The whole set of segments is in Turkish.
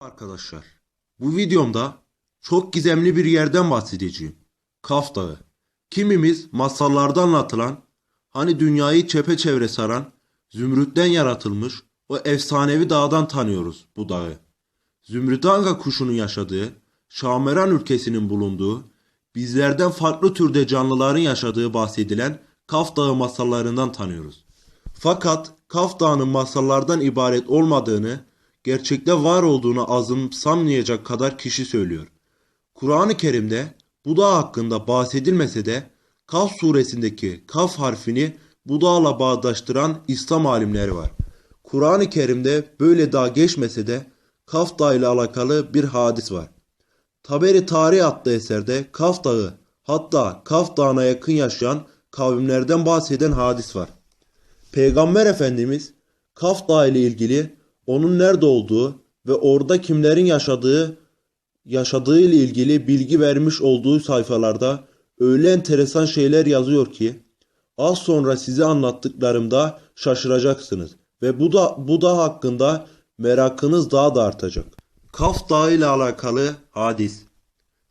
Arkadaşlar, bu videomda çok gizemli bir yerden bahsedeceğim. Kaf Dağı. Kimimiz masallarda anlatılan, hani dünyayı çepeçevre saran, zümrütten yaratılmış o efsanevi dağdan tanıyoruz bu dağı. Zümrütanga kuşunun yaşadığı, Şameran ülkesinin bulunduğu, bizlerden farklı türde canlıların yaşadığı bahsedilen Kaf Dağı masallarından tanıyoruz. Fakat Kaf Dağı'nın masallardan ibaret olmadığını, gerçekte var olduğunu azımsanmayacak kadar kişi söylüyor. Kur'an-ı Kerim'de bu dağ hakkında bahsedilmese de Kaf suresindeki Kaf harfini bu dağla bağdaştıran İslam alimleri var. Kur'an-ı Kerim'de böyle dağ geçmese de Kaf Dağı ile alakalı bir hadis var. Taberi Tarih adlı eserde Kaf Dağı hatta Kaf Dağı'na yakın yaşayan kavimlerden bahseden hadis var. Peygamber Efendimiz Kaf Dağı ile ilgili onun nerede olduğu ve orada kimlerin yaşadığı yaşadığı ile ilgili bilgi vermiş olduğu sayfalarda öyle enteresan şeyler yazıyor ki az sonra size anlattıklarımda şaşıracaksınız ve bu da bu da hakkında merakınız daha da artacak. Kaf Dağı ile alakalı hadis.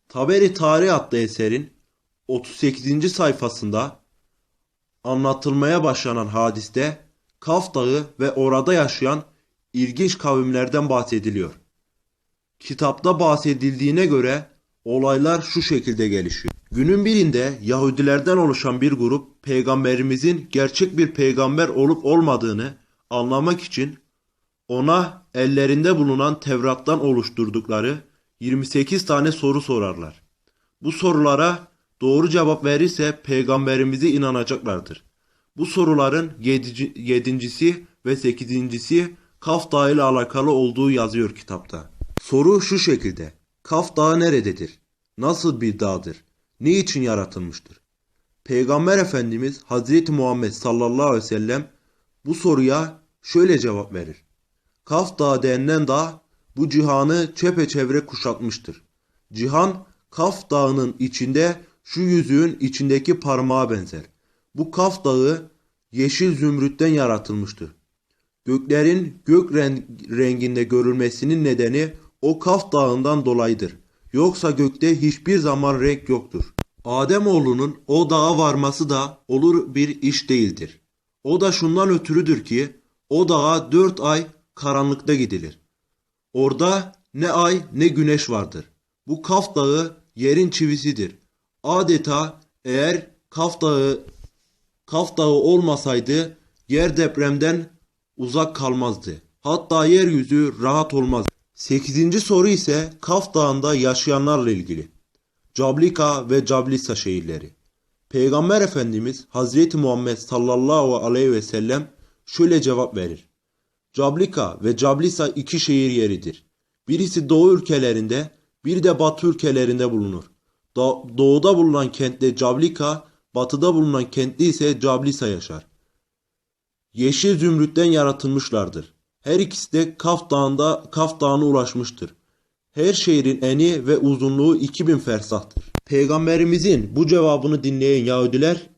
Taberi Tarih adlı eserin 38. sayfasında anlatılmaya başlanan hadiste Kaf Dağı ve orada yaşayan ilginç kavimlerden bahsediliyor. Kitapta bahsedildiğine göre olaylar şu şekilde gelişiyor. Günün birinde Yahudilerden oluşan bir grup peygamberimizin gerçek bir peygamber olup olmadığını anlamak için ona ellerinde bulunan Tevrat'tan oluşturdukları 28 tane soru sorarlar. Bu sorulara doğru cevap verirse peygamberimize inanacaklardır. Bu soruların yedincisi ve sekizincisi Kaf Dağı ile alakalı olduğu yazıyor kitapta. Soru şu şekilde. Kaf Dağı nerededir? Nasıl bir dağdır? Ne için yaratılmıştır? Peygamber Efendimiz Hazreti Muhammed sallallahu aleyhi ve sellem bu soruya şöyle cevap verir. Kaf Dağı denilen dağ bu cihanı çepeçevre kuşatmıştır. Cihan Kaf Dağı'nın içinde şu yüzüğün içindeki parmağa benzer. Bu Kaf Dağı yeşil zümrütten yaratılmıştır. Göklerin gök ren- renginde görülmesinin nedeni o Kaf Dağı'ndan dolayıdır. Yoksa gökte hiçbir zaman renk yoktur. Ademoğlunun o dağa varması da olur bir iş değildir. O da şundan ötürüdür ki o dağa dört ay karanlıkta gidilir. Orada ne ay ne güneş vardır. Bu Kaf Dağı yerin çivisidir. Adeta eğer Kaf Dağı Kaf Dağı olmasaydı yer depremden uzak kalmazdı. Hatta yeryüzü rahat olmaz. 8. soru ise Kaf Dağı'nda yaşayanlarla ilgili. Cablika ve Cablisa şehirleri. Peygamber Efendimiz Hazreti Muhammed sallallahu aleyhi ve sellem şöyle cevap verir. Cablika ve Cablisa iki şehir yeridir. Birisi doğu ülkelerinde, bir de batı ülkelerinde bulunur. Da- doğuda bulunan kentte Cablika, batıda bulunan kentte ise Cablisa yaşar. Yeşil zümrütten yaratılmışlardır. Her ikisi de Kaf Dağı'nda Kaf Dağı'na ulaşmıştır. Her şehrin eni ve uzunluğu 2000 fersahtır. Peygamberimizin bu cevabını dinleyen Yahudiler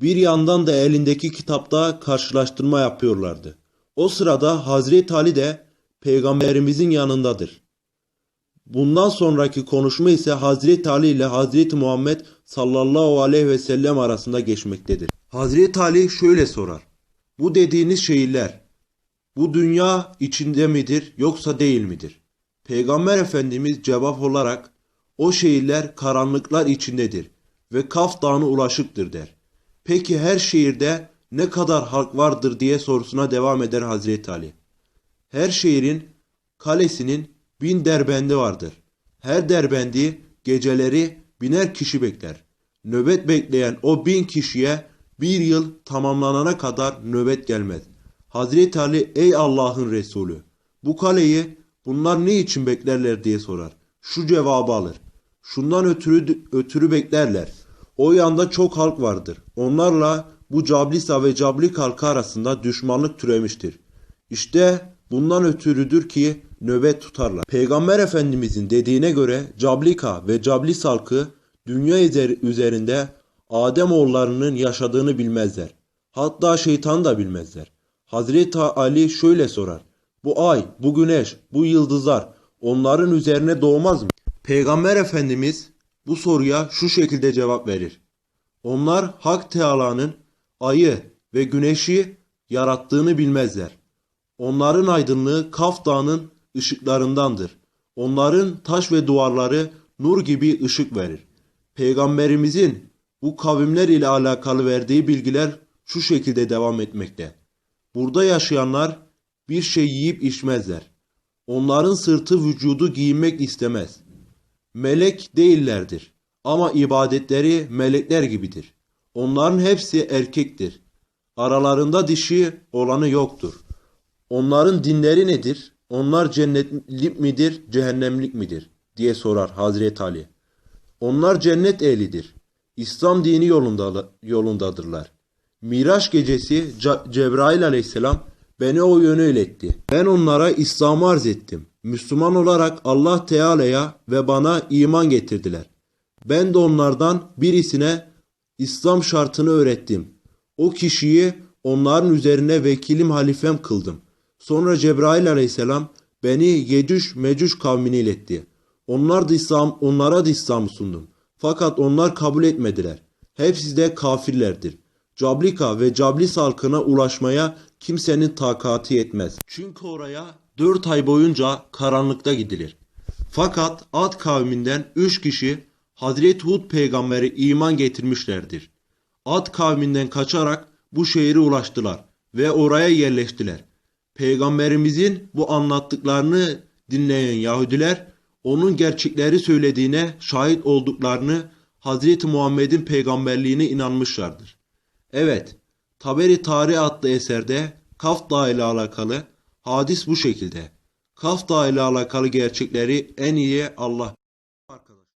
bir yandan da elindeki kitapta karşılaştırma yapıyorlardı. O sırada Hazreti Ali de peygamberimizin yanındadır. Bundan sonraki konuşma ise Hazreti Ali ile Hazreti Muhammed sallallahu aleyhi ve sellem arasında geçmektedir. Hazreti Ali şöyle sorar. Bu dediğiniz şehirler bu dünya içinde midir yoksa değil midir? Peygamber Efendimiz cevap olarak o şehirler karanlıklar içindedir ve Kaf Dağı'na ulaşıktır der. Peki her şehirde ne kadar halk vardır diye sorusuna devam eder Hazreti Ali. Her şehrin kalesinin bin derbendi vardır. Her derbendi geceleri biner kişi bekler. Nöbet bekleyen o bin kişiye bir yıl tamamlanana kadar nöbet gelmez. Hazreti Ali ey Allah'ın Resulü bu kaleyi bunlar ne için beklerler diye sorar. Şu cevabı alır. Şundan ötürü, ötürü beklerler. O yanda çok halk vardır. Onlarla bu Cablisa ve Cablik halkı arasında düşmanlık türemiştir. İşte bundan ötürüdür ki nöbet tutarlar. Peygamber Efendimizin dediğine göre Cablika ve Cablis halkı dünya üzer- üzerinde Adem oğullarının yaşadığını bilmezler. Hatta şeytan da bilmezler. Hazreti Ali şöyle sorar. Bu ay, bu güneş, bu yıldızlar onların üzerine doğmaz mı? Peygamber Efendimiz bu soruya şu şekilde cevap verir. Onlar Hak Teala'nın ayı ve güneşi yarattığını bilmezler. Onların aydınlığı Kaf Dağı'nın ışıklarındandır. Onların taş ve duvarları nur gibi ışık verir. Peygamberimizin bu kavimler ile alakalı verdiği bilgiler şu şekilde devam etmekte. Burada yaşayanlar bir şey yiyip içmezler. Onların sırtı vücudu giyinmek istemez. Melek değillerdir ama ibadetleri melekler gibidir. Onların hepsi erkektir. Aralarında dişi olanı yoktur. Onların dinleri nedir? Onlar cennetlik midir, cehennemlik midir? diye sorar Hazreti Ali. Onlar cennet ehlidir. İslam dini yolunda, yolundadırlar. Miraç gecesi Ce- Cebrail aleyhisselam beni o yöne iletti. Ben onlara İslam'ı arz ettim. Müslüman olarak Allah Teala'ya ve bana iman getirdiler. Ben de onlardan birisine İslam şartını öğrettim. O kişiyi onların üzerine vekilim halifem kıldım. Sonra Cebrail aleyhisselam beni Yecüc Mecüc kavmine iletti. Onlar da İslam, onlara da İslam'ı sundum. Fakat onlar kabul etmediler. Hepsi de kafirlerdir. Cablika ve Cablis halkına ulaşmaya kimsenin takati yetmez. Çünkü oraya dört ay boyunca karanlıkta gidilir. Fakat Ad kavminden üç kişi Hazreti Hud peygamberi iman getirmişlerdir. Ad kavminden kaçarak bu şehire ulaştılar ve oraya yerleştiler. Peygamberimizin bu anlattıklarını dinleyen Yahudiler onun gerçekleri söylediğine şahit olduklarını Hazreti Muhammed'in peygamberliğine inanmışlardır. Evet, Taberi Tarih adlı eserde Kaf Dağı ile alakalı hadis bu şekilde. Kaf Dağı ile alakalı gerçekleri en iyi Allah